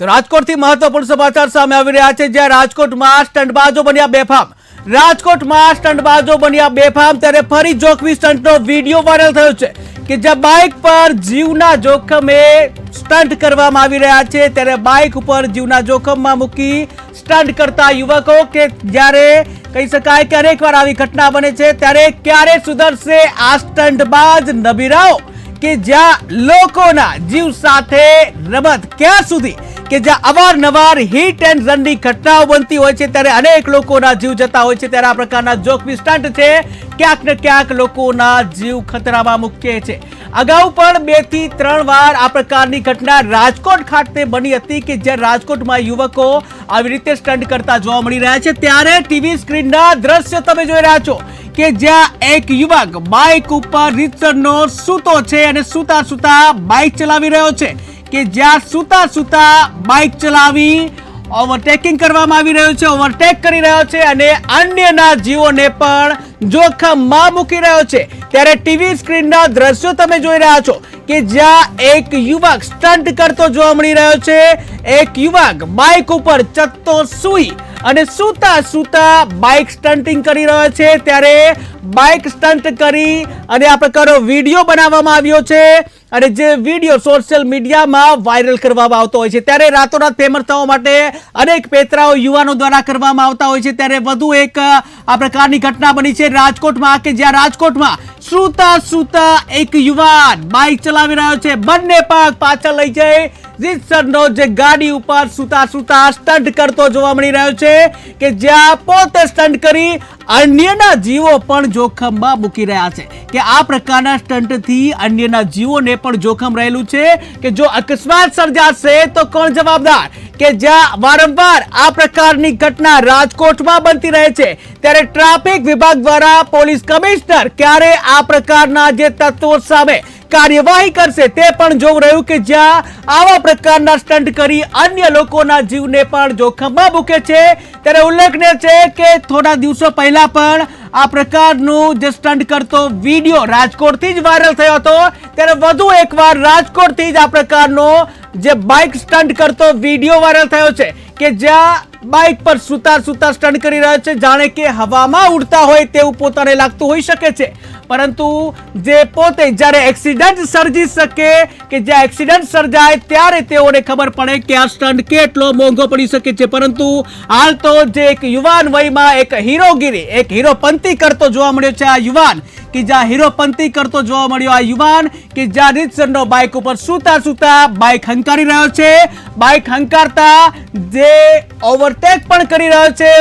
તો રાજકોટથી મહત્વપૂર્ણ સમાચાર સામે આવી રહ્યા છે, જ્યાં રાજકોટમાં સ્ટંટબાજો બન્યા બેફામ. રાજકોટમાં સ્ટંટબાજો બન્યા બેફામ, ત્યારે ફરી જોખમી સ્ટંટનો વીડિયો વાયરલ થયો છે કે જ્યાં બાઇક પર જીવના જોખમે સ્ટંટ કરવામાં આવી રહ્યા છે, ત્યારે બાઇક ઉપર જીવના જોખમમાં મૂકી સ્ટંટ કરતા યુવકો કે જ્યારે કહી શકાય કે અનેક વાર આવી ઘટના બને છે, ત્યારે ક્યારે સુધરશે આ સ્ટંટબાજ નબીરાઓ કે જ્યાં લોકોના જીવ સાથે રમત, ક્યાં સુધી? કે જ્યાં અવારનવાર હિટ એન્ડ રનની ઘટનાઓ બનતી હોય છે, ત્યારે અનેક લોકોના જીવ જતા હોય છે, ત્યારે આ પ્રકારના જોખમી સ્ટન્ટ છે. ક્યાંક ને ક્યાંક લોકોના જીવ ખતરામાં મૂકે છે. અગાઉ પણ બેથી ત્રણ વાર આ પ્રકારની ઘટના રાજકોટ ખાતે બની હતી કે જ્યાં રાજકોટમાં યુવકો આવી રીતે સ્ટન્ટ કરતા જોવા મળી રહ્યા છે. ત્યારે ટીવી સ્ક્રીનના દ્રશ્ય તમે જોઈ રહ્યા છો કે જ્યાં એક યુવક બાઇક ઉપર રીતસરનો સૂતો છે અને સૂતા સૂતા બાઇક ચલાવી રહ્યો છે. કે જ્યાં સૂતા સૂતા બાઇક ચલાવી ઓવરટેકિંગ કરવામાં આવી રહ્યું છે ઓવરટેક કરી રહ્યો છે અને અન્યના જીવોને પણ જોખમમાં મૂકી રહ્યો છે. ત્યારે ટીવી સ્ક્રીનના દ્રશ્યો તમે જોઈ રહ્યા છો કે જ્યાં એક યુવક સ્ટન્ટ કરતો જોવા મળી રહ્યો છે. એક યુવક બાઇક ઉપર ચત્તો સૂઈ અને સૂતા સૂતા બાઇક સ્ટન્ટિંગ કરી રહ્યો છે. ત્યારે બાઇક સ્ટન્ટ કરી અને આ પ્રકારનો વીડિયો બનાવવામાં આવ્યો છે અને જે વીડિયો સોશિયલ મીડિયામાં વાયરલ કરવામાં આવતો હોય છે. ત્યારે રાતોરાત ફેમસ થવા માટે અનેક પેતરાઓ યુવાનો દ્વારા કરવામાં આવતા હોય છે. ત્યારે વધુ એક આ પ્રકારની ઘટના બની છે રાજકોટમાં કે જ્યાં રાજકોટમાં સૂતા સુતા એક યુવાન બાઇક ચલાવી રહ્યો છે. બંને પાક પાછળ લઈ જઈ રીતસરનો જે ગાડી ઉપર સુતા સુતા સ્ટન્ટ કરતો જોવા મળી રહ્યો છે કે જ્યાં પોતે સ્ટન્ટ કરી અન્યના જીવો પણ જોખમમાં મૂકી રહ્યા છે કે આ પ્રકારના સ્ટંટથી અન્યના જીવોને પણ જોખમ રહેલું છે કે જો અકસ્માત સર્જાશે તો કોણ જવાબદાર? કે જ્યાં વારંવાર આ પ્રકારની ઘટના રાજકોટમાં બનતી રહે છે, ત્યારે ટ્રાફિક વિભાગ દ્વારા પોલીસ કમિશનર ક્યારે આ પ્રકારના જે તત્વો સામે કાર્યવાહી કરશે તે પણ જોવું રહ્યું કે જ્યાં આવા પ્રકારના સ્ટન્ટ કરી અન્ય લોકોના જીવને પણ જોખમમાં મૂકે છે. ત્યારે ઉલ્લેખનીય છે કે થોડા દિવસો પહેલા પણ આ પ્રકારનું જે સ્ટન્ટ કરતો વીડિયો રાજકોટથી જ વાયરલ થયો હતો, ત્યારે વધુ એકવાર રાજકોટથી જ આ પ્રકારનો જે બાઇક સ્ટન્ટ કરતો વીડિયો વાયરલ થયો છે, કે જ્યાં બાઇક પર સુતા સુતા સ્ટન્ટ કરી રહ્યો છે, જાણે કે હવામાં ઉડતા હોય તેવું પોતાને લાગતું હોઈ શકે છે. પરંતુ જે પોતે જ્યારે એક્સિડન્ટ સર્જી શકે કે જ્યાં એક્સિડન્ટ સર્જાય ત્યારે તેઓને ખબર પડે કે આ સ્ટન્ટ કેટલો મોંઘો પડી શકે છે. પરંતુ હાલ તો જે એક યુવાન વયમાં એક હીરોગીરી, એક હીરોપંતી કરતો જોવા મળ્યો છે આ યુવાન. કે જ્યાં હીરોપંતી કરતો જોવા મળ્યો આ યુવાન કે જ્યાં રીતસરનો બાઇક ઉપર સૂતા સૂતા બાઇક હંકારી રહ્યો છે. બાઇક હંકારતા જે ઓવરટેક પણ કરી રહ્યો છે.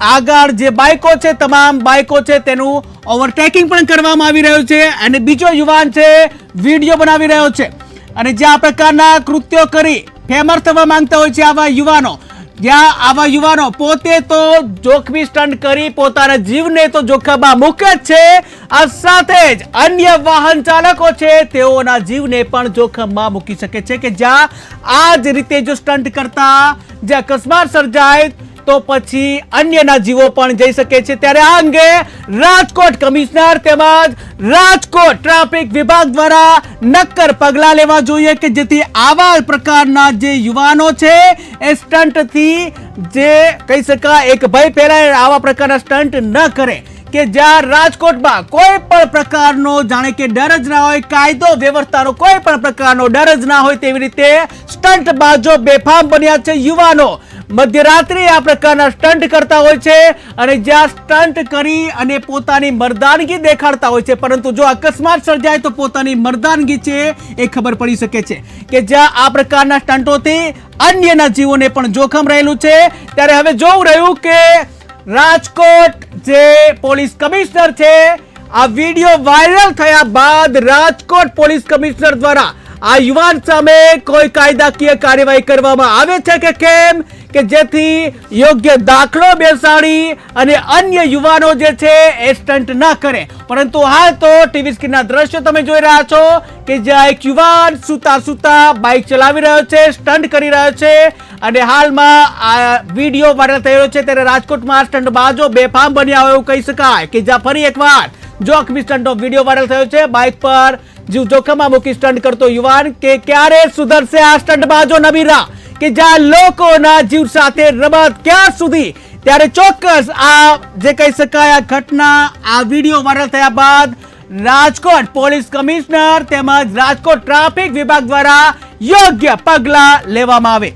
આગળ જે બાઇકો છે, તમામ બાઇકો છે, તેનું ઓવરટેકિંગ પણ કરવામાં આવી રહ્યું છે અને બીજો યુવાન છે વીડિયો બનાવી રહ્યો છે. અને જે આ પ્રકારના કૃત્યો કરી ફેમસ થવા માંગતા હોય છે આવા યુવાનો, જ્યાં આવા યુવાનો પોતે તો જોખમી સ્ટન્ટ કરી પોતાના જીવને તો જોખમમાં મૂકે જ છે, આ સાથે જ અન્ય વાહન ચાલકો છે, તેઓના જીવને પણ જોખમમાં મૂકી શકે છે કે જ્યાં આ જ રીતે જો સ્ટન્ટ કરતા, જે અકસ્માત સર્જાય તો પછી અન્યના જીવો પણ જઈ શકે છે. ત્યારે આ અંગે રાજકોટ કમિશનર તેમજ રાજકોટ ટ્રાફિક વિભાગ દ્વારા નક્કર પગલાં લેવા જોઈએ કે જેથી આવા પ્રકારના જે યુવાનો છે, એ સ્ટન્ટથી જે કહી શકાય એક ભય પહેરાય આવા પ્રકારના સ્ટન્ટ ન કરે. કે જ્યાં રાજકોટમાં કોઈ પણ પ્રકારનો જાણે કે ડર જ ના હોય, કાયદો વ્યવસ્થાનો કોઈ પણ પ્રકારનો ડર જ ના હોય તેવી રીતે સ્ટન્ટ બાજો બેફામ બન્યા છે યુવાનો. મધ્યરાત્રિ આ પ્રકારના સ્ટન્ટ કરતા હોય છે અને જ્યાં સ્ટન્ટ કરી અને પોતાની મર્દાનગી દેખાડતા હોય છે. પરંતુ જો અકસ્માત સર્જાય તો પોતાની મર્દાનગી છે એ ખબર પડી શકે છે કે જ્યાં આ પ્રકારના સ્ટન્ટોથી અન્યના જીવોને પણ જોખમ રહેલું છે. ત્યારે હવે જોવું રહ્યું કે રાજકોટ જે પોલીસ કમિશનર છે, આ વીડિયો વાયરલ થયા બાદ રાજકોટ પોલીસ કમિશનર દ્વારા આ યુવાન સામે કોઈ કાયદાકીય કાર્યવાહી કરવામાં આવે છે કે કેમ? કે જેથી યોગ્ય દાખલો બેસાડી અને અન્ય યુવાનો જે છે એ સ્ટન્ટ ના કરે. પરંતુ હાલ તો ટીવી સ્ક્રીનના દ્રશ્યો તમે જોઈ રહ્યા છો કે જ્યાં એક યુવાન સૂતા સૂતા બાઇક ચલાવી રહ્યો છે સ્ટન્ટ કરી રહ્યો છે અને હાલમાં આ વીડિયો વાયરલ થયો છે ત્યારે રાજકોટમાં સ્ટન્ટ બાજો બેફામ બન્યા હોય એવું કહી શકાય કે જ્યાં ફરી એકવાર જોખમી સ્ટન્ટનો વીડિયો વાયરલ થયો છે. બાઇક પર જીવ જોખમમાં મૂકી સ્ટન્ટ કરતો યુવાન કે ક્યારે સુધરશે આ સ્ટન્ટ બાજો નબીરા? કે જ્યાં લોકોના જીવ સાથે રમત ક્યાં સુધી? ત્યારે ચોક્કસ આ જે કહી શકાય, આ ઘટના, આ વીડિયો વાયરલ થયા બાદ રાજકોટ પોલીસ કમિશનર તેમજ રાજકોટ ટ્રાફિક વિભાગ દ્વારા યોગ્ય પગલાં લેવામાં આવે.